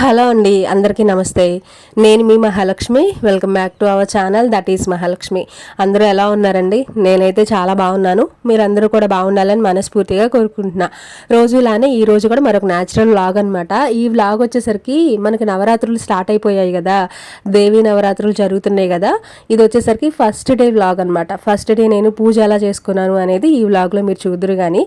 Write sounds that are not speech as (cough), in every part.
Hello అండి అందరికీ నమస్తే. నేను మీ Mahalakshmi. Welcome back to our channel that is Mahalakshmi. అందరూ ఎలా ఉన్నారండి? నేనైతే చాలా బాగున్నాను. మీరందరూ కూడా బాగుండాలని మనస్ఫూర్తిగా కోరుకుంటున్నా. రోజు ఇలానే ఈ రోజు కూడా మరొక న్యాచురల్ వ్లాగ్ అనమాట ఈ వ్లాగ్ వచ్చేసరికి మనకి నవరాత్రులు స్టార్ట్ అయిపోయాయి కదా. దేవి నవరాత్రులు జరుగుతున్నాయి కదా. ఇది వచ్చేసరికి ఫస్ట్ డే వ్లాగ్ అనమాట ఫస్ట్ డే నేను పూజ ఎలా చేసుకున్నాను అనేది ఈ వ్లాగ్లో మీరు చూద్దరు కానీ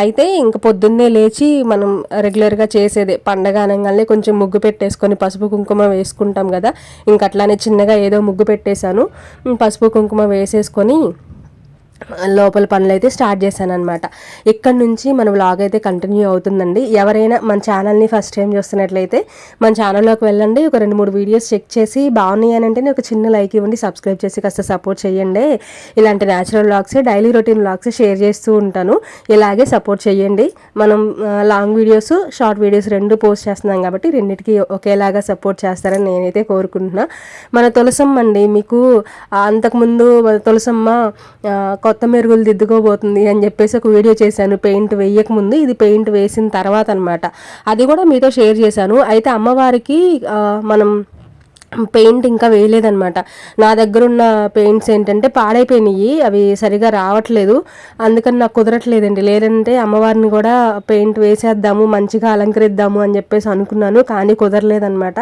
అయితే ఇంక పొద్దున్నే లేచి మనం రెగ్యులర్గా చేసేదే పండగ అనగానే కొంచెం ముగ్గు పెట్టేసుకొని పసుపు కుంకుమ వేసుకుంటాం కదా. ఇంక అట్లానే చిన్నగా ఏదో ముగ్గు పెట్టేశాను. పసుపు కుంకుమ వేసేసుకొని లోపల పనులు అయితే స్టార్ట్ చేశాను అనమాట ఇక్కడ నుంచి మన వ్లాగ్ అయితే కంటిన్యూ అవుతుందండి. ఎవరైనా మన ఛానల్ని ఫస్ట్ టైం చూస్తున్నట్లయితే మన ఛానల్లోకి వెళ్ళండి. ఒక రెండు మూడు వీడియోస్ చెక్ చేసి బాగున్నాయి అని అంటే ఒక చిన్న లైక్ ఇవ్వండి. సబ్స్క్రైబ్ చేసి కాస్త సపోర్ట్ చేయండి. ఇలాంటి natural vlogs daily routine vlogs share చేస్తూ ఉంటాను. ఇలాగే సపోర్ట్ చేయండి. మనం లాంగ్ వీడియోస్ షార్ట్ వీడియోస్ రెండు పోస్ట్ చేస్తున్నాం కాబట్టి రెండింటికి ఒకేలాగా సపోర్ట్ చేస్తారని నేనైతే కోరుకుంటున్నా. మన తులసమ్మ అండి మీకు అంతకుముందు తులసమ్మ కొత్త మెరుగులు దిద్దుకోబోతుంది అని చెప్పేసి ఒక వీడియో చేశాను పెయింట్ వేయకముందు ఇది పెయింట్ వేసిన తర్వాత అనమాట అది కూడా మీతో షేర్ చేశాను. అయితే అమ్మవారికి మనం పెయింట్ ఇంకా వేయలేదనమాట నా దగ్గర ఉన్న పెయింట్స్ ఏంటంటే పాడైపోయినాయి. అవి సరిగా రావట్లేదు. అందుకని నాకు కుదరట్లేదండి. లేదంటే అమ్మవారిని కూడా పెయింట్ వేసేద్దాము మంచిగా అలంకరిద్దాము అని చెప్పేసి అనుకున్నాను. కానీ కుదరలేదనమాట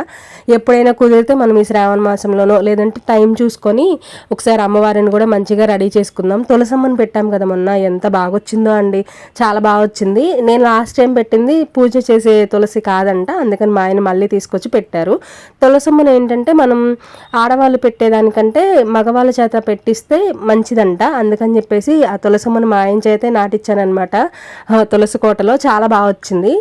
ఎప్పుడైనా కుదిరితే మనం ఈ శ్రావణ మాసంలోనో లేదంటే టైం చూసుకొని ఒకసారి అమ్మవారిని కూడా మంచిగా రెడీ చేసుకుందాం. తులసమ్మని పెట్టాం కదా మొన్న. ఎంత బాగా వచ్చిందో అండి. చాలా బాగా వచ్చింది నేను లాస్ట్ టైం పెట్టింది పూజ చేసే తులసి కాదంట. అందుకని మా ఆయన మళ్ళీ తీసుకొచ్చి పెట్టారు. తులసమ్మని ఏంటంటే ఏంటంటే మనం ఆడవాళ్ళు పెట్టేదానికంటే మగవాళ్ళ చేత పెట్టిస్తే మంచిదంట. అందుకని చెప్పేసి ఆ తులసమ్మను మా ఆయన చేతే నాటిచ్చానమాట తులసి కోటలో చాలా బాగా వచ్చింది.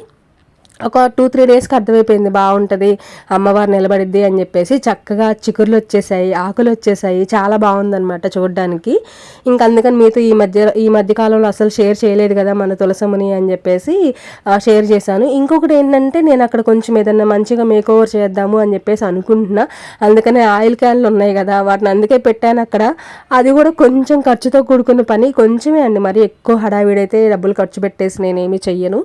ఒక టూ త్రీ డేస్కి అర్థమైపోయింది. బాగుంటుంది అమ్మవారు నిలబడిద్ది అని చెప్పేసి చక్కగా చిగుర్లు వచ్చేసాయి ఆకులు వచ్చేసాయి. చాలా బాగుందనమాట చూడడానికి. ఇంకా అందుకని మీతో ఈ మధ్య ఈ మధ్య కాలంలో అసలు షేర్ చేయలేదు కదా మన తులసముని అని చెప్పేసి షేర్ చేశాను. ఇంకొకటి ఏంటంటే నేను అక్కడ కొంచెం ఏదన్నా మంచిగా మేక్ ఓవర్ చేద్దాము అని చెప్పేసి అనుకుంటున్నా. అందుకనే ఆయిల్ క్యాన్లు ఉన్నాయి కదా వాటిని అందుకే పెట్టాను అక్కడ. అది కూడా కొంచెం ఖర్చుతో కూడుకున్న పని. కొంచెమే అండి మరి ఎక్కువ హడావిడైతే డబ్బులు ఖర్చు పెట్టేసి నేనేమి చెయ్యను.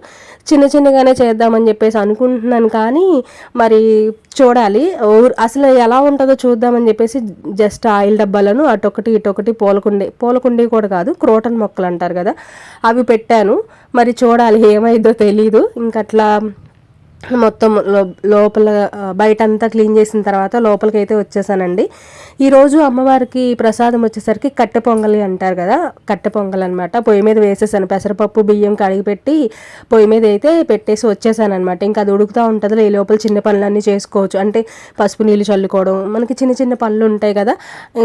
చిన్న చిన్నగానే చేద్దామని అని చెప్పేసి అనుకుంటున్నాను కానీ మరి చూడాలి. అసలు ఎలా ఉంటుందో చూద్దామని చెప్పేసి జస్ట్ ఆయిల్ డబ్బాలను అటొకటి ఇటొకటి పూలకుండి పూలకుండి కూడా కాదు క్రోటన్ మొక్కలు అంటారు కదా అవి పెట్టాను. మరి చూడాలి ఏమైందో తెలీదు. ఇంకట్లా మొత్తం లోపల బయట అంతా క్లీన్ చేసిన తర్వాత లోపలికి అయితే వచ్చేసానండి ఈరోజు అమ్మవారికి ప్రసాదం వచ్చేసరికి కట్టె పొంగలి అంటారు కదా కట్టె పొంగల్ అనమాట పొయ్యి మీద వేసేసాను పెసరపప్పు బియ్యం కడిగి పెట్టి పొయ్యి మీద అయితే పెట్టేసి వచ్చేసాను అనమాట ఇంకా అది ఉడుకుతూ ఉంటుందో ఈ లోపల చిన్న పనులన్నీ చేసుకోవచ్చు. అంటే పసుపు నీళ్ళు చల్లుకోవడం మనకి చిన్న చిన్న పనులు ఉంటాయి కదా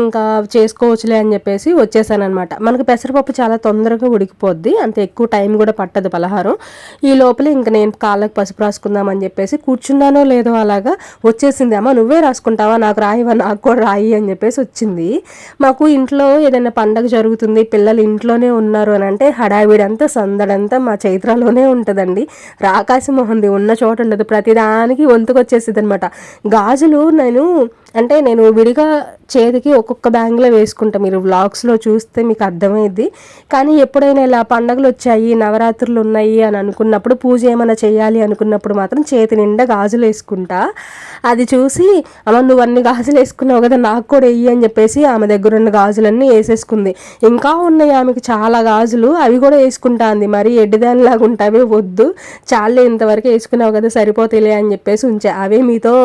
ఇంకా చేసుకోవచ్చులే అని చెప్పేసి వచ్చేసాను అనమాట మనకి పెసరపప్పు చాలా తొందరగా ఉడికిపోద్ది అంత ఎక్కువ టైం కూడా పట్టదు పలహారం. ఈ లోపల ఇంకా నేను కాళ్ళకి పసుపు రాసుకుందాం రాసుకుందామని చెప్పేసి కూర్చున్నానో లేదో అలాగా వచ్చేసింది. అమ్మ నువ్వే రాసుకుంటావా? నాకు రాయివా నాకు కూడా రాయి అని చెప్పేసి వచ్చింది. మాకు ఇంట్లో ఏదైనా పండగ జరుగుతుంది పిల్లలు ఇంట్లోనే ఉన్నారు అని అంటే హడావిడంతా సందడంతా మా చైత్రలోనే ఉంటుందండి. రాకాశ ఉన్న చోట ఉండదు. ప్రతిదానికి వంతుకొచ్చేసింది అనమాట గాజులు నేను అంటే నేను విడిగా చేతికి ఒక్కొక్క బ్యాంగ్లో వేసుకుంటా. మీరు వ్లాగ్స్లో చూస్తే మీకు అర్థమైద్ది. కానీ ఎప్పుడైనా ఇలా పండగలు వచ్చాయి నవరాత్రులు ఉన్నాయి అని అనుకున్నప్పుడు పూజ ఏమైనా చేయాలి అనుకున్నప్పుడు మాత్రం చేతి నిండా గాజులు వేసుకుంటా. అది చూసి అమ్మ నువ్వు అన్ని గాజులు వేసుకున్నావు కదా నాకు కూడా వెయ్యి అని చెప్పేసి ఆమె దగ్గర ఉన్న గాజులన్నీ వేసేసుకుంది. ఇంకా ఉన్నాయి ఆమెకి చాలా గాజులు. అవి కూడా వేసుకుంటా అంది మరి ఎడ్డిదానిలాగా ఉంటావే వద్దు. చాలే ఇంతవరకు వేసుకున్నావు కదా సరిపోతేలే అని చెప్పేసి ఉంచా. అవే మీతో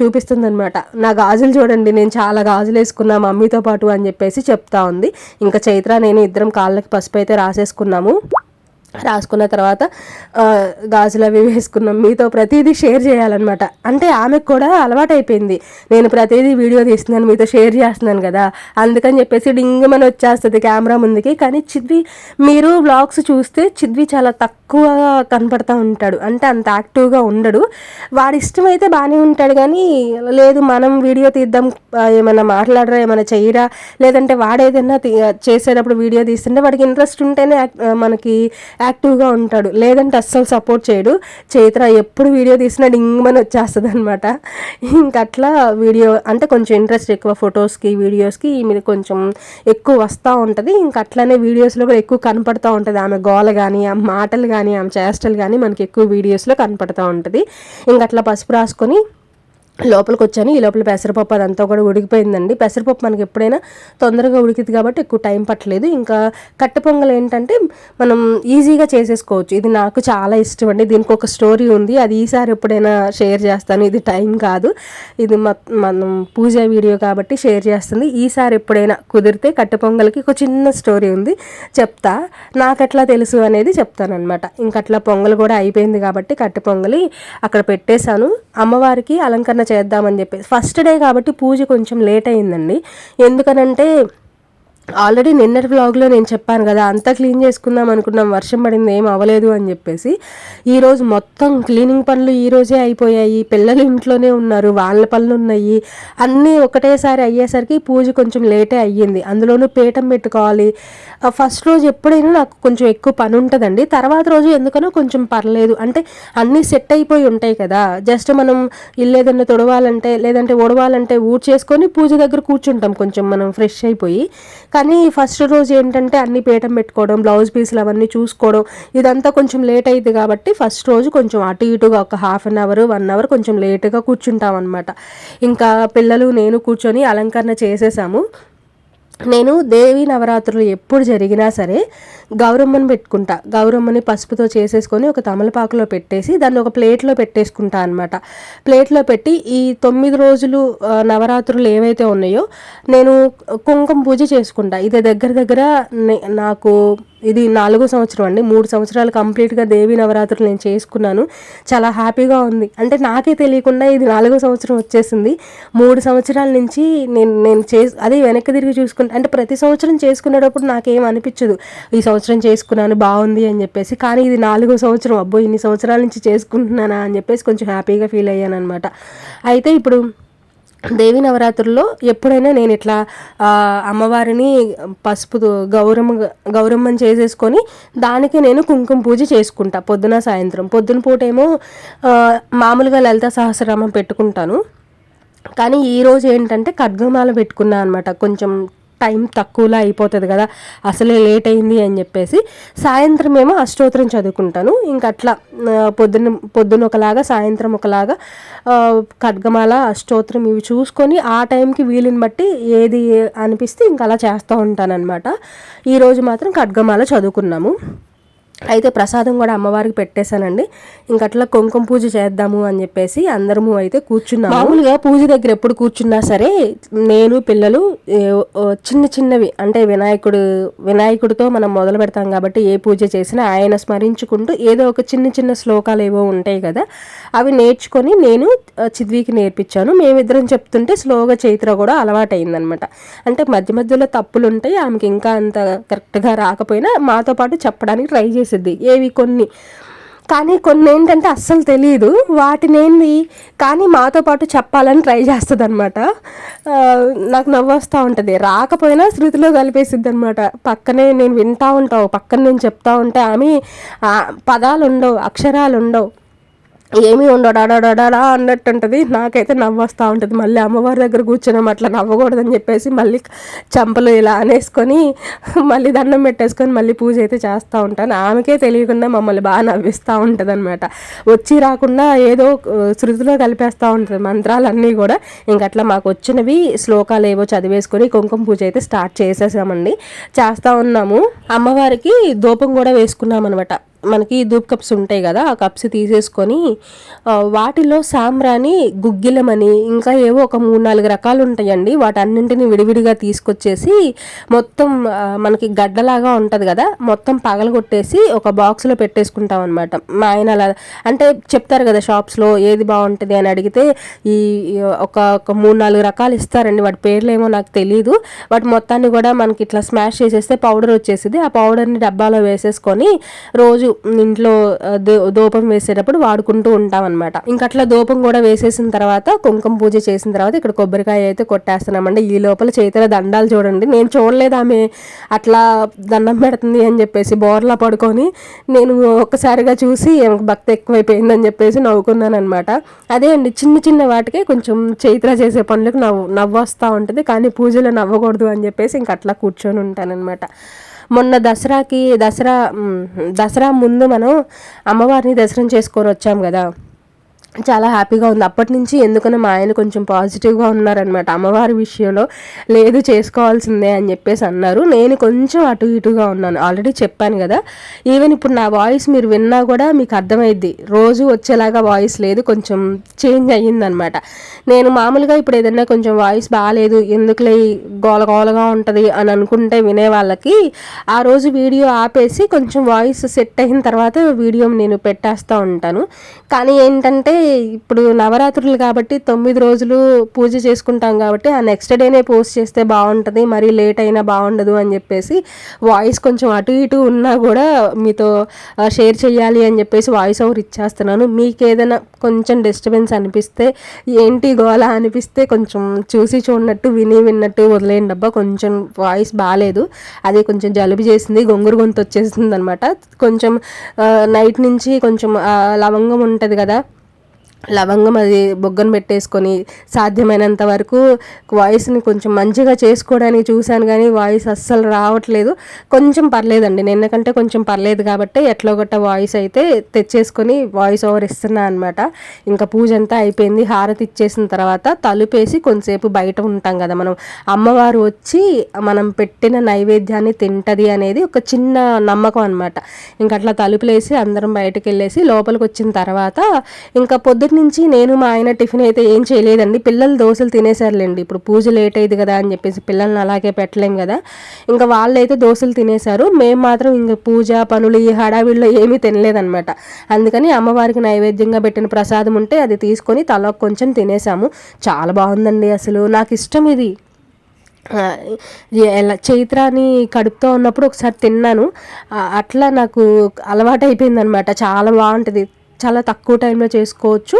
చూపిస్తుంది అనమాట నా గాజులు చూడండి నేను చాలా గాజులు వేసుకున్నా మమ్మీతో పాటు అని చెప్పేసి చెప్తా ఉంది. ఇంకా చైత్ర నేను ఇద్దరం కాళ్ళకి పసుపు అయితే రాసేసుకున్నాము. రాసుకున్న తర్వాత గాజులు అవి వేసుకున్నాం. మీతో ప్రతిదీ షేర్ చేయాలన్నమాట. అంటే ఆమెకు కూడా అలవాటైపోయింది. నేను ప్రతిదీ వీడియో తీస్తున్నాను మీతో షేర్ చేస్తున్నాను కదా. అందుకని చెప్పేసి డింగమని వచ్చేస్తుంది కెమెరా ముందుకి. కానీ చిద్వి మీరు వ్లాగ్స్ చూస్తే చిద్వి చాలా తక్కువ కనపడతా ఉంటాడు. అంటే అంత యాక్టివ్గా ఉండడు. వాడి ఇష్టం అయితే బాగానే ఉంటాడు కానీ లేదు మనం వీడియో తీద్దాం ఏమైనా మాట్లాడరా ఏమైనా చేయరా లేదంటే వాడేదైనా చేసేటప్పుడు వీడియో తీస్తుంటే వాడికి ఇంట్రెస్ట్ ఉంటేనే మనకి యాక్టివ్గా ఉంటాడు. లేదంటే అస్సలు సపోర్ట్ చేయడు. చైత్ర ఎప్పుడు వీడియో తీసినా డింగమని వచ్చేస్తుంది అనమాట ఇంకట్లా వీడియో అంటే కొంచెం ఇంట్రెస్ట్ ఎక్కువ ఫొటోస్కి వీడియోస్కి మీద కొంచెం ఎక్కువ వస్తూ ఉంటుంది. ఇంక అట్లనే వీడియోస్లో కూడా ఎక్కువ కనపడుతూ ఉంటుంది. ఆమె గోల కానీ ఆమె మాటలు కానీ ఆమె చేష్టలు కానీ మనకి ఎక్కువ వీడియోస్లో కనపడుతూ ఉంటుంది. ఇంక అట్లా పసుపు రాసుకొని లోపలికి వచ్చాను ఈ లోపల పెసరపప్పు అదంతా కూడా ఉడికిపోయిందండి. పెసరపప్పు మనకి ఎప్పుడైనా తొందరగా ఉడికింది కాబట్టి ఎక్కువ టైం పట్టలేదు. ఇంకా కట్టె పొంగల్ ఏంటంటే మనం ఈజీగా చేసేసుకోవచ్చు. ఇది నాకు చాలా ఇష్టం అండి. దీనికి ఒక స్టోరీ ఉంది. అది ఈసారి ఎప్పుడైనా షేర్ చేస్తాను. ఇది టైం కాదు. ఇది మనం పూజ వీడియో కాబట్టి షేర్ చేస్తుంది. ఈసారి ఎప్పుడైనా కుదిరితే కట్టె పొంగల్కి ఒక చిన్న స్టోరీ ఉంది. చెప్తా. నాకు ఎట్లా తెలుసు అనేది చెప్తానమాట ఇంకట్లా పొంగల్ కూడా అయిపోయింది కాబట్టి కట్టె పొంగలి అక్కడ పెట్టేశాను. అమ్మవారికి అలంకరణ చేద్దామని చెప్పేసి. ఫస్ట్ డే కాబట్టి పూజ కొంచెం లేట్ అయిందండి ఎందుకనంటే ఆల్రెడీ నిన్నటి వ్లాగ్లో నేను చెప్పాను కదా అంతా క్లీన్ చేసుకుందాం అనుకున్నాం వర్షం పడింది ఏం అవ్వలేదు అని చెప్పేసి. ఈరోజు మొత్తం క్లీనింగ్ పనులు ఈ రోజే అయిపోయాయి. పిల్లలు ఇంట్లోనే ఉన్నారు వాళ్ళ పనులు ఉన్నాయి. అన్నీ ఒకటేసారి అయ్యేసరికి పూజ కొంచెం లేటే అయ్యింది. అందులోనూ పీఠం పెట్టుకోవాలి. ఫస్ట్ రోజు ఎప్పుడైనా నాకు కొంచెం ఎక్కువ పని ఉంటుందండి. తర్వాత రోజు ఎందుకనో కొంచెం పర్లేదు. అంటే అన్నీ సెట్ అయిపోయి ఉంటాయి కదా. జస్ట్ మనం ఇల్లు ఏదైనా తొడవాలంటే లేదంటే ఓడవాలంటే ఊడ్ చేసుకొని పూజ దగ్గర కూర్చుంటాం కొంచెం మనం ఫ్రెష్ అయిపోయి. కానీ ఫస్ట్ రోజు ఏంటంటే అన్ని పీఠం పెట్టుకోవడం బ్లౌజ్ పీసులు అవన్నీ చూసుకోవడం ఇదంతా కొంచెం లేట్ అయింది కాబట్టి ఫస్ట్ రోజు కొంచెం అటు ఇటుగా ఒక half an hour one hour కొంచెం లేట్గా కూర్చుంటాం అనమాట ఇంకా పిల్లలు నేను కూర్చొని అలంకరణ చేసేసాము. నేను దేవి నవరాత్రులు ఎప్పుడు జరిగినా సరే గౌరమ్మని పెట్టుకుంటా. గౌరమ్మని పసుపుతో చేసేసుకొని ఒక తమలపాకులో పెట్టేసి దాన్ని ఒక ప్లేట్లో పెట్టేసుకుంటా అనమాట ప్లేట్లో పెట్టి ఈ తొమ్మిది రోజులు నవరాత్రులు ఏవైతే ఉన్నాయో నేను కుంకుమ పూజ చేసుకుంటా. ఇది దగ్గర దగ్గర నాకు ఇది నాలుగో సంవత్సరం అండి. మూడు సంవత్సరాలు కంప్లీట్గా దేవి నవరాత్రులు నేను చేసుకున్నాను. చాలా హ్యాపీగా ఉంది. అంటే నాకే తెలియకుండా ఇది నాలుగో సంవత్సరం వచ్చేసింది. మూడు సంవత్సరాల నుంచి నేను నేను చే అదే వెనక్కి తిరిగి చూసుకుంటా అంటే ప్రతి సంవత్సరం చేసుకునేటప్పుడు నాకేం అనిపించదు. ఈ సంవత్సరం చేసుకున్నాను బాగుంది అని చెప్పేసి. కానీ ఇది నాలుగో సంవత్సరం అబ్బో ఇన్ని సంవత్సరాల నుంచి చేసుకుంటున్నానా అని చెప్పేసి కొంచెం హ్యాపీగా ఫీల్ అయ్యాను అనమాట అయితే ఇప్పుడు దేవి నవరాత్రుల్లో ఎప్పుడైనా నేను ఇట్లా అమ్మవారిని పసుపు గౌరమ్మ గౌరమ్మని చేసేసుకొని దానికి నేను కుంకుమ పూజ చేసుకుంటా పొద్దున సాయంత్రం. పొద్దున పూట ఏమో మామూలుగా లలిత సహస్రనామం పెట్టుకుంటాను. కానీ ఈరోజు ఏంటంటే ఖడ్గమాల పెట్టుకున్నా అనమాట కొంచెం టైం తక్కువలో అయిపోతుంది కదా అసలే లేట్ అయింది అని చెప్పేసి సాయంత్రం ఏమో అష్టోత్తరం చదువుకుంటాను. ఇంకా అట్లా పొద్దున్న పొద్దున్న ఒకలాగా సాయంత్రం ఒకలాగా ఖడ్గమాల అష్టోత్తరం ఇవి చూసుకొని ఆ టైంకి వీలుని బట్టి ఏది అనిపిస్తే ఇంక అలా చేస్తూ ఉంటానన్నమాట. ఈరోజు మాత్రం ఖడ్గమాల చదువుకున్నాము. అయితే ప్రసాదం కూడా అమ్మవారికి పెట్టేశానండి. ఇంకట్లా కుంకుమ పూజ చేద్దాము అని చెప్పేసి అందరము అయితే కూర్చున్నాము. మామూలుగా పూజ దగ్గర ఎప్పుడు కూర్చున్నా సరే నేను పిల్లలు చిన్న చిన్నవి అంటే వినాయకుడు వినాయకుడితో మనం మొదలు పెడతాం కాబట్టి ఏ పూజ చేసినా ఆయన స్మరించుకుంటూ ఏదో ఒక చిన్న చిన్న శ్లోకాలు ఏవో ఉంటాయి కదా అవి నేర్చుకొని నేను చిద్వికి నేర్పించాను. మేమిద్దరం చెప్తుంటే స్లోగా చైత్ర కూడా అలవాటైందనమాట. అంటే మధ్య మధ్యలో తప్పులు ఉంటాయి ఆమెకి ఇంకా అంత కరెక్ట్గా రాకపోయినా మాతో పాటు చెప్పడానికి ట్రై చేసి తెలిసిద్ది ఏవి కొన్ని. కానీ కొన్ని ఏంటంటే అస్సలు తెలియదు వాటినేంది? కానీ మాతో పాటు చెప్పాలని ట్రై చేస్తుంది అనమాట నాకు నవ్వొస్తూ ఉంటుంది. రాకపోయినా శృతిలో కలిపేసిద్ది అనమాట పక్కనే నేను వింటూ ఉంటావు పక్కన నేను చెప్తా ఉంటే. ఆమె పదాలు ఉండవు అక్షరాలు ఉండవు ఏమీ ఉండడాడాడా అన్నట్టు ఉంటుంది నాకైతే నవ్వు వస్తూ ఉంటుంది. మళ్ళీ అమ్మవారి దగ్గర కూర్చున్నాం అట్లా నవ్వకూడదని చెప్పేసి మళ్ళీ చంపలు ఇలా అనేసుకొని మళ్ళీ దండం పెట్టేసుకొని మళ్ళీ పూజ అయితే చేస్తూ ఉంటాను. ఆమెకే తెలియకుండా మమ్మల్ని బాగా నవ్విస్తూ ఉంటుంది అనమాట వచ్చి రాకుండా ఏదో శృతిలో కలిపేస్తూ ఉంటుంది మంత్రాలన్నీ కూడా. ఇంకట్లా మాకు వచ్చినవి శ్లోకాలు ఏవో చదివేసుకొని కుంకుమ పూజ అయితే స్టార్ట్ చేసేసామండి. చేస్తూ ఉన్నాము. అమ్మవారికి దూపం కూడా వేసుకున్నాం అనమాట మనకి ధూప్ కప్స్ ఉంటాయి కదా ఆ కప్స్ తీసేసుకొని వాటిలో సాంబ్రాని గుగ్గిలమని ఇంకా ఏవో ఒక మూడు నాలుగు రకాలు ఉంటాయండి. వాటన్నింటిని విడివిడిగా తీసుకొచ్చేసి మొత్తం మనకి గడ్డలాగా ఉంటుంది కదా మొత్తం పగలగొట్టేసి ఒక బాక్స్లో పెట్టేసుకుంటాం అనమాట మా ఆయన అలా అంటే చెప్తారు కదా షాప్స్లో ఏది బాగుంటుంది అని అడిగితే ఈ ఒక ఒక మూడు నాలుగు రకాలు ఇస్తారండి. వాటి పేర్లు ఏమో నాకు తెలియదు వాటి మొత్తాన్ని కూడా మనకి ఇట్లా స్మాష్ చేసేస్తే పౌడర్ వచ్చేసింది ఆ పౌడర్ని డబ్బాలో వేసేసుకొని రోజు రోజు ఇంట్లో దో- దూపం వేసేటప్పుడు వాడుకుంటూ ఉంటాం అనమాట ఇంకట్లా అట్లా దూపం కూడా వేసేసిన తర్వాత కుంకుమ పూజ చేసిన తర్వాత ఇక్కడ కొబ్బరికాయ అయితే కొట్టేస్తున్నామండి ఈ లోపల చేతుల దండాలు చూడండి. నేను చూడలేదు ఆమె అట్లా దండం పెడుతుంది అని చెప్పేసి బోర్లా పడుకొని నేను ఒక్కసారిగా చూసి ఆమెకు భక్తి ఎక్కువైపోయిందని చెప్పేసి నవ్వుకున్నాను అనమాట అదే అండి చిన్న చిన్న వాటికే కొంచెం చైత్ర చేసే పనులకు నవ్వు నవ్వు వస్తూ ఉంటుంది. కానీ పూజలో నవ్వకూడదు అని చెప్పేసి ఇంక అట్లా కూర్చొని ఉంటానన్నమాట. మొన్న దసరాకి దసరా దసరా ముందు మనం అమ్మవారిని దర్శనం చేసుకొని వచ్చాం కదా. చాలా హ్యాపీగా ఉంది. అప్పటి నుంచి ఎందుకనో మా ఆయన కొంచెం పాజిటివ్గా ఉన్నారనమాట అమ్మవారి విషయంలో లేదు చేసుకోవాల్సిందే అని చెప్పేసి అన్నారు. నేను కొంచెం అటు ఇటుగా ఉన్నాను. ఆల్రెడీ చెప్పాను కదా. ఈవెన్ ఇప్పుడు నా వాయిస్ మీరు విన్నా కూడా మీకు అర్థమైద్ది. రోజు వచ్చేలాగా వాయిస్ లేదు. కొంచెం చేంజ్ అయ్యిందనమాట నేను మామూలుగా ఇప్పుడు ఏదైనా కొంచెం వాయిస్ బాగాలేదు ఎందుకులే గోలగోలగా గోల గోలగా ఉంటుంది అని అనుకుంటే వినే వాళ్ళకి ఆ రోజు వీడియో ఆపేసి కొంచెం వాయిస్ సెట్ అయిన తర్వాత వీడియో నేను పెట్టేస్తూ ఉంటాను. కానీ ఏంటంటే ఇప్పుడు నవరాత్రులు కాబట్టి తొమ్మిది రోజులు పూజ చేసుకుంటాం కాబట్టి ఆ నెక్స్ట్ డేనే పోస్ట్ చేస్తే బాగుంటుంది మరీ లేట్ అయినా బాగుండదు అని చెప్పేసి వాయిస్ కొంచెం అటు ఇటు ఉన్నా కూడా మీతో షేర్ చేయాలి అని చెప్పేసి వాయిస్ ఓవర్ ఇచ్చేస్తున్నాను. మీకు ఏదైనా కొంచెం డిస్టర్బెన్స్ అనిపిస్తే ఏంటి గోళ అనిపిస్తే కొంచెం చూసి చూడనట్టు విని విన్నట్టు వదిలేయండి డబ్బా కొంచెం వాయిస్ బాగాలేదు అది కొంచెం జలుబు చేసింది గొంగురు గొంతు వచ్చేసింది అనమాట కొంచెం నైట్ నుంచి కొంచెం లవంగం ఉంటుంది కదా లవంగం అది బొగ్గను పెట్టేసుకొని సాధ్యమైనంత వరకు వాయిస్ని కొంచెం మంచిగా చేసుకోవడానికి చూశాను కానీ వాయిస్ అస్సలు రావట్లేదు. కొంచెం పర్లేదండి. నిన్న కంటే కొంచెం పర్లేదు కాబట్టి ఎట్లో గట్ట వాయిస్ అయితే తెచ్చేసుకొని వాయిస్ ఓవర్ ఇస్తున్నా అనమాట ఇంకా పూజ అంతా అయిపోయింది. హారతి ఇచ్చేసిన తర్వాత తలుపేసి కొంతసేపు బయట ఉంటాం కదా మనం. అమ్మవారు వచ్చి మనం పెట్టిన నైవేద్యాన్ని తింటది అనేది ఒక చిన్న నమ్మకం అనమాట ఇంకా అట్లా తలుపులేసి అందరం బయటకు వెళ్ళేసి లోపలికి వచ్చిన తర్వాత ఇంకా పొద్దుటి నుంచి నేను మా ఆయన టిఫిన్ అయితే ఏం చేయలేదండి. పిల్లలు దోశలు తినేసారులేండి ఇప్పుడు పూజ లేట్ అయ్యింది కదా అని చెప్పేసి పిల్లల్ని అలాగే పెట్టలేం కదా. ఇంకా వాళ్ళైతే దోశలు తినేశారు. మేము మాత్రం ఇంకా పూజ పనులు ఈ హడావిడిలో ఏమీ తినలేదనమాట అందుకని అమ్మవారికి నైవేద్యంగా పెట్టిన ప్రసాదం ఉంటే అది తీసుకొని తల కొంచెం తినేసాము చాలా బాగుందండి అసలు. నాకు ఇష్టం ఇది. ఎలా చైత్రాని కడుపుతో ఉన్నప్పుడు ఒకసారి తిన్నాను. అట్లా నాకు అలవాటు అయిపోయింది అనమాట చాలా బాగుంటుంది. చాలా తక్కువ టైంలో చేసుకోవచ్చు.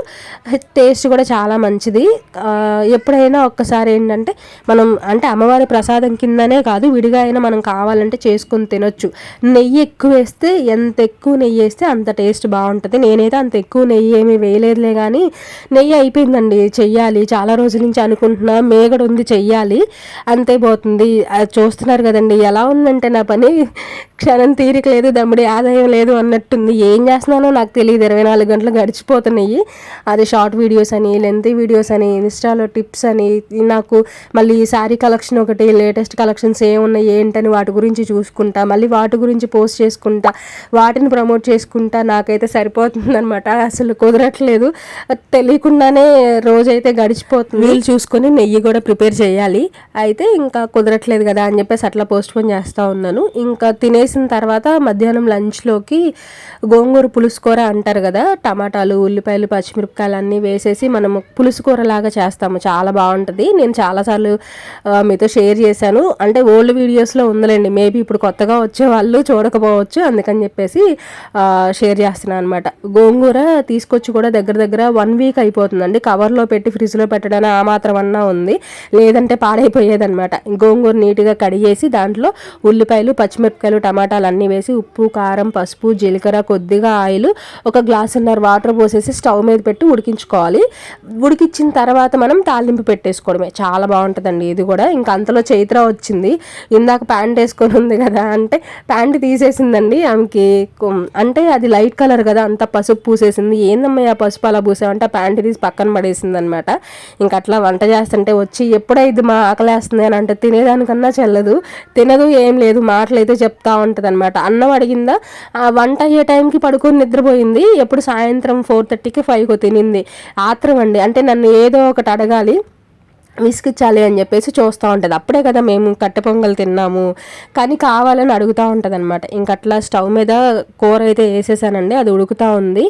టేస్ట్ కూడా చాలా మంచిది. ఎప్పుడైనా ఒక్కసారి ఏంటంటే మనం అంటే అమ్మవారి ప్రసాదం కిందనే కాదు విడిగా అయినా మనం కావాలంటే చేసుకొని తినొచ్చు. నెయ్యి ఎక్కువ వేస్తే ఎంత ఎక్కువ నెయ్యి వేస్తే అంత టేస్ట్ బాగుంటుంది. నేనైతే అంత ఎక్కువ నెయ్యి ఏమీ వేయలేదులే కానీ నెయ్యి అయిపోయిందండి. చెయ్యాలి. చాలా రోజుల నుంచి అనుకుంటున్నా మేగడ ఉంది చెయ్యాలి. అంతే పోతుంది. అది చూస్తున్నారు కదండి ఎలా ఉందంటే నా పని క్షణం తీరిక లేదు దమ్ముడి ఆదాయం లేదు అన్నట్టుంది. ఏం చేస్తున్నానో నాకు తెలియదు ఇరవై నాలుగు గంటలు గడిచిపోతున్నాయి. అది షార్ట్ వీడియోస్ అని లెంత్ వీడియోస్ అని ఇన్స్టాలో టిప్స్ అని నాకు మళ్ళీ శారీ కలెక్షన్ ఒకటి లేటెస్ట్ కలెక్షన్స్ ఏమున్నాయి ఏంటని వాటి గురించి చూసుకుంటా మళ్ళీ వాటి గురించి పోస్ట్ చేసుకుంటా వాటిని ప్రమోట్ చేసుకుంటా నాకైతే సరిపోతుందనమాట అసలు కుదరట్లేదు. తెలియకుండానే రోజైతే గడిచిపోతుంది. వీళ్ళు చూసుకొని నెయ్యి కూడా ప్రిపేర్ చేయాలి. అయితే ఇంకా కుదరట్లేదు కదా అని చెప్పేసి అట్లా పోస్ట్ పోన్ చేస్తూ ఉన్నాను. ఇంకా తినేసిన తర్వాత మధ్యాహ్నం లంచ్లోకి గోంగూర పులుసుకూర అంటారు కదా టమాటాలు ఉల్లిపాయలు పచ్చిమిరపకాయలు అన్నీ వేసేసి మనం పులుసుకూర లాగా చేస్తాము. చాలా బాగుంటుంది. నేను చాలాసార్లు మీతో షేర్ చేశాను. అంటే ఓల్డ్ వీడియోస్లో ఉందిలేండి. మేబీ ఇప్పుడు కొత్తగా వచ్చే వాళ్ళు చూడకపోవచ్చు. అందుకని చెప్పేసి షేర్ చేస్తున్నాను అనమాట గోంగూర తీసుకొచ్చి కూడా దగ్గర దగ్గర వన్ వీక్ అయిపోతుందండి. కవర్లో పెట్టి ఫ్రిడ్జ్లో పెట్టడానికి ఆ మాత్రం అన్నా ఉంది. లేదంటే పాడైపోయేదన్నమాట. గోంగూర నీట్గా కడిగేసి దాంట్లో ఉల్లిపాయలు పచ్చిమిరపకాయలు టమాటాలు అన్నీ వేసి ఉప్పు కారం పసుపు జీలకర్ర కొద్దిగా ఆయిల్ ఒక గ్లాస్ గ్లాసున్నర వాటర్ పోసేసి స్టవ్ మీద పెట్టి ఉడికించుకోవాలి. ఉడికించిన తర్వాత మనం తాలింపు పెట్టేసుకోవడమే. చాలా బాగుంటుందండి ఇది కూడా. ఇంకా అంతలో చైత్ర వచ్చింది. ఇందాక ప్యాంట్ వేసుకొని ఉంది కదా అంటే ప్యాంట్ తీసేసిందండి ఆమెకి. అంటే అది లైట్ కలర్ కదా అంత పసుపు పూసేసింది. ఏందమ్మా ఆ పసుపు అలా పూసామంటే ఆ ప్యాంట్ తీసి పక్కన పడేసింది అనమాట ఇంకా అట్లా వంట చేస్తుంటే వచ్చి ఎప్పుడైతే మా ఆకలేస్తుంది అని అంటే తినేదానికన్నా చెల్లదు. తినదు ఏం లేదు. మాటలు అయితే చెప్తా ఉంటుంది అనమాట అన్నం అడిగిందా? ఆ వంట అయ్యే టైంకి పడుకొని నిద్రపోయింది. ఎప్పుడు సాయంత్రం ఫోర్ థర్టీకి ఫైవ్కి తినింది. ఆత్రం అండి. అంటే నన్ను ఏదో ఒకటి అడగాలి. విసిగించాలి అని చెప్పేసి చూస్తూ ఉంటుంది. అప్పుడే కదా మేము కట్టె పొంగల్ తిన్నాము. కానీ కావాలని అడుగుతూ ఉంటుంది అనమాట ఇంక అట్లా స్టవ్ మీద కూర అయితే వేసేసానండి అది ఉడుకుతూ ఉంది.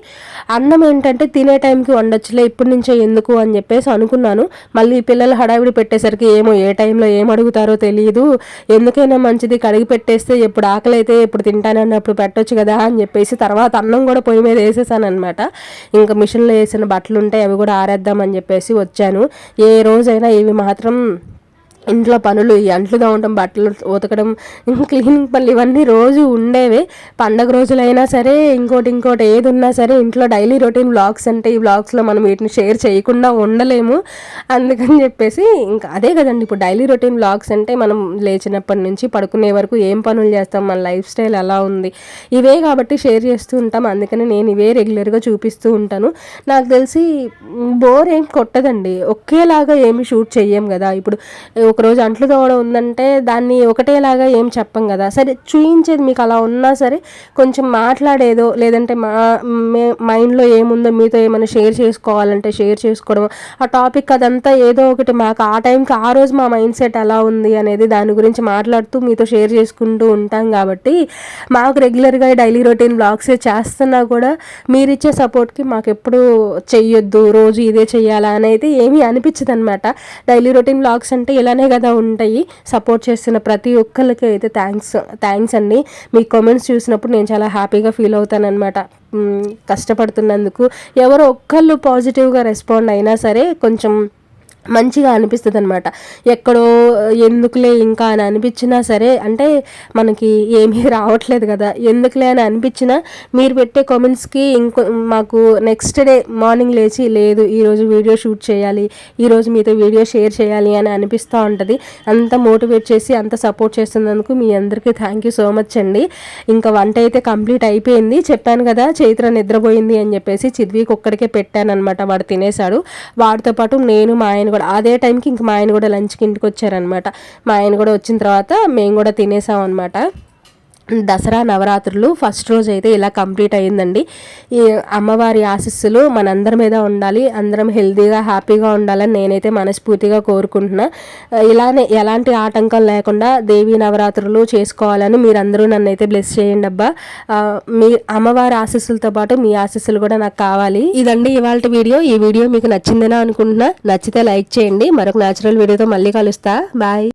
అన్నం ఏంటంటే తినే టైంకి వండొచ్చులే ఇప్పటి నుంచే ఎందుకు అని చెప్పేసి అనుకున్నాను. మళ్ళీ పిల్లలు హడావిడి పెట్టేసరికి ఏమో ఏ టైంలో ఏం అడుగుతారో తెలియదు ఎందుకైనా మంచిది కడిగి పెట్టేస్తే ఎప్పుడు ఆకలి అయితే ఎప్పుడు తింటానన్నప్పుడు పెట్టొచ్చు కదా అని చెప్పేసి తర్వాత అన్నం కూడా పొయ్యి మీద వేసేసానమాట ఇంకా మిషన్లో వేసిన బట్టలు ఉంటే అవి కూడా ఆరేద్దామని చెప్పేసి వచ్చాను. ఏ రోజైనా ఇవి మాత్రం ఇంట్లో పనులు ఈ అంట్లు తోమటం బట్టలు ఉతకడం క్లీనింగ్ పనులు ఇవన్నీ రోజు ఉండేవే. పండగ రోజులైనా సరే ఇంకోటి ఇంకోటి ఏది ఉన్నా సరే ఇంట్లో డైలీ రొటీన్ బ్లాగ్స్ అంటే ఈ బ్లాగ్స్లో మనం వీటిని షేర్ చేయకుండా ఉండలేము. అందుకని చెప్పేసి ఇంకా అదే కదండి. ఇప్పుడు డైలీ రొటీన్ బ్లాగ్స్ అంటే మనం లేచినప్పటి నుంచి పడుకునే వరకు ఏం పనులు చేస్తాం? మన లైఫ్ స్టైల్ ఎలా ఉంది. ఇవే కాబట్టి షేర్ చేస్తూ ఉంటాం. అందుకని నేను ఇవే రెగ్యులర్గా చూపిస్తూ ఉంటాను. నాకు తెలిసి బోర్ ఏం కొట్టదండి. ఒకేలాగా ఏమి షూట్ చెయ్యం కదా. ఇప్పుడు ఒకరోజు అంట్లు తోవడం ఉందంటే దాన్ని ఒకటేలాగా ఏం చెప్పం కదా. సరే చూయించేది మీకు అలా ఉన్నా సరే కొంచెం మాట్లాడేదో లేదంటే మా మైండ్లో ఏముందో మీతో ఏమైనా షేర్ చేసుకోవాలంటే షేర్ చేసుకోవడం ఆ టాపిక్ అదంతా ఏదో ఒకటి మాకు ఆ టైంకి ఆ రోజు మా మైండ్ సెట్ ఎలా ఉంది అనేది దాని గురించి మాట్లాడుతూ మీతో షేర్ చేసుకుంటూ ఉంటాం కాబట్టి మాకు రెగ్యులర్గా డైలీ రొటీన్ బ్లాగ్స్ చేస్తున్నా కూడా మీరిచ్చే సపోర్ట్కి మాకు ఎప్పుడు చెయ్యొద్దు రోజు ఇదే చెయ్యాలా అనేది ఏమీ అనిపించదు అనమాట డైలీ రొటీన్ బ్లాగ్స్ అంటే ఇలా ఇలానే కదా ఉంటాయి. సపోర్ట్ చేస్తున్న ప్రతి ఒక్కరికి అయితే థ్యాంక్స్ థ్యాంక్స్ అండి. మీ కామెంట్స్ చూసినప్పుడు నేను చాలా హ్యాపీగా ఫీల్ అవుతానన్నమాట. కష్టపడుతున్నందుకు. ఎవరో ఒక్కళ్ళు పాజిటివ్గా రెస్పాండ్ అయినా సరే కొంచెం మంచిగా అనిపిస్తుంది అనమాట ఎక్కడో ఎందుకులే ఇంకా అని అనిపించినా సరే అంటే మనకి ఏమీ (laughs) రావట్లేదు కదా. ఎందుకులే అని అనిపించినా మీరు పెట్టే కామెంట్స్కి ఇంకో మాకు నెక్స్ట్ డే మార్నింగ్ లేచి లేదు ఈరోజు వీడియో షూట్ చేయాలి ఈరోజు మీతో వీడియో షేర్ చేయాలి అని అనిపిస్తూ ఉంటుంది. అంత మోటివేట్ చేసి అంత సపోర్ట్ చేస్తున్నందుకు మీ అందరికీ థ్యాంక్ యూ సో మచ్ అండి. ఇంకా వంట అయితే కంప్లీట్ అయిపోయింది. చెప్పాను కదా చైత్ర నిద్రపోయింది అని చెప్పేసి చిద్వీకి ఒక్కడికే పెట్టాను అనమాట వాడు తినేశాడు. వాడితో పాటు నేను మా ఆయన కూడా. అదే టైంకి ఇంక మా ఆయన కూడా లంచ్కి ఇంటికి వచ్చారనమాట. మా ఆయన కూడా వచ్చిన తర్వాత మేము కూడా తినేసాం అనమాట దసరా నవరాత్రులు ఫస్ట్ రోజు అయితే ఇలా కంప్లీట్ అయ్యిందండి. ఈ అమ్మవారి ఆశస్సులు మనందరి మీద ఉండాలి అందరం హెల్తీగా హ్యాపీగా ఉండాలని నేనైతే మనస్ఫూర్తిగా కోరుకుంటున్నా. ఇలానే ఎలాంటి ఆటంకం లేకుండా దేవి నవరాత్రులు చేసుకోవాలని మీరందరూ నన్ను అయితే బ్లెస్ చేయండి అబ్బా. మీ అమ్మవారి ఆశస్సులతో పాటు మీ ఆశస్సులు కూడా నాకు కావాలి. ఇదండి ఇవాళ వీడియో. ఈ వీడియో మీకు నచ్చిందేనా అనుకుంటున్నా. నచ్చితే లైక్ చేయండి. మరొక న్యాచురల్ వీడియోతో మళ్ళీ కలుస్తా. బాయ్.